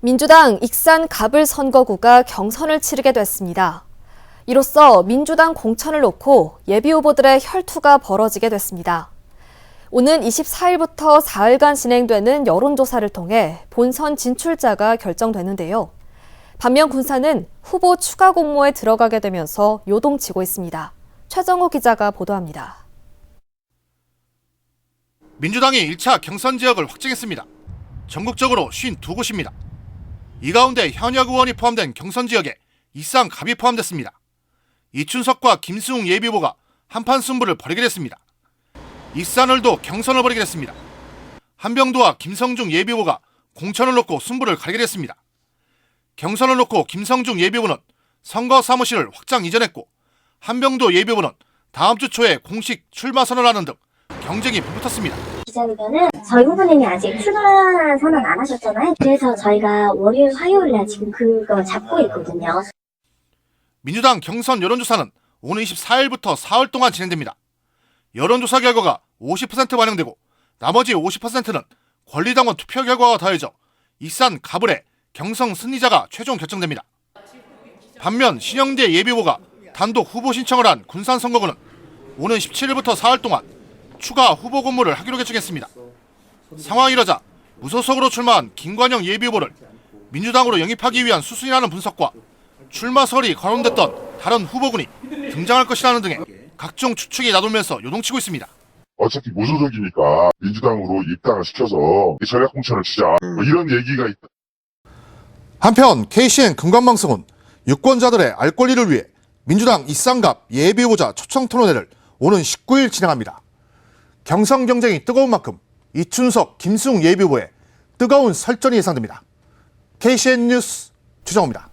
민주당 익산 갑을 선거구가 경선을 치르게 됐습니다. 이로써 민주당 공천을 놓고 예비 후보들의 혈투가 벌어지게 됐습니다. 오는 24일부터 4일간 진행되는 여론조사를 통해 본선 진출자가 결정되는데요. 반면 군사는 후보 추가 공모에 들어가게 되면서 요동치고 있습니다. 최정호 기자가 보도합니다. 민주당이 1차 경선 지역을 확정했습니다. 전국적으로 52곳입니다. 이 가운데 현역 의원이 포함된 경선 지역에 이상 갑이 포함됐습니다. 이춘석과 김수웅 예비후보가 한판 승부를 벌이게 됐습니다. 이산을도 경선을 벌이게 됐습니다. 한병도와 김성중 예비후보가 공천을 놓고 승부를 가리게 됐습니다. 경선을 놓고 김성중 예비후보는 선거 사무실을 확장 이전했고 한병도 예비후보는 다음 주 초에 공식 출마 선언하는 등 경쟁이 불붙었습니다. 기자회견은 저희 후보님이 아직 출마 선언 안 하셨잖아요. 그래서 저희가 월요일, 화요일 날 지금 그거 잡고 있거든요. 민주당 경선 여론조사는 오는 24일부터 사흘 동안 진행됩니다. 여론조사 결과가 50% 반영되고 나머지 50%는 권리당원 투표 결과가 더해져 이산 가불의 경선 승리자가 최종 결정됩니다. 반면 신영대 예비후보가 단독 후보 신청을 한 군산 선거구는 오는 17일부터 사흘 동안 추가 후보 공모를 하기로 결정했습니다. 상황이 이러자 무소속으로 출마한 김관영 예비후보를 민주당으로 영입하기 위한 수순이라는 분석과 출마설이 거론됐던 다른 후보군이 등장할 것이라는 등의 각종 추측이 나돌면서 요동치고 있습니다. 어차피 무소속이니까 민주당으로 입당을 시켜서 전략 공천을 치자 뭐 이런 얘기가 있다. 한편 KCN 금관방송은 유권자들의 알 권리를 위해 민주당 이쌍갑 예비후보자 초청 토론회를 오는 19일 진행합니다. 경선 경쟁이 뜨거운 만큼 이춘석, 김승웅 예비후보의 뜨거운 설전이 예상됩니다. KCN 뉴스 주정호입니다.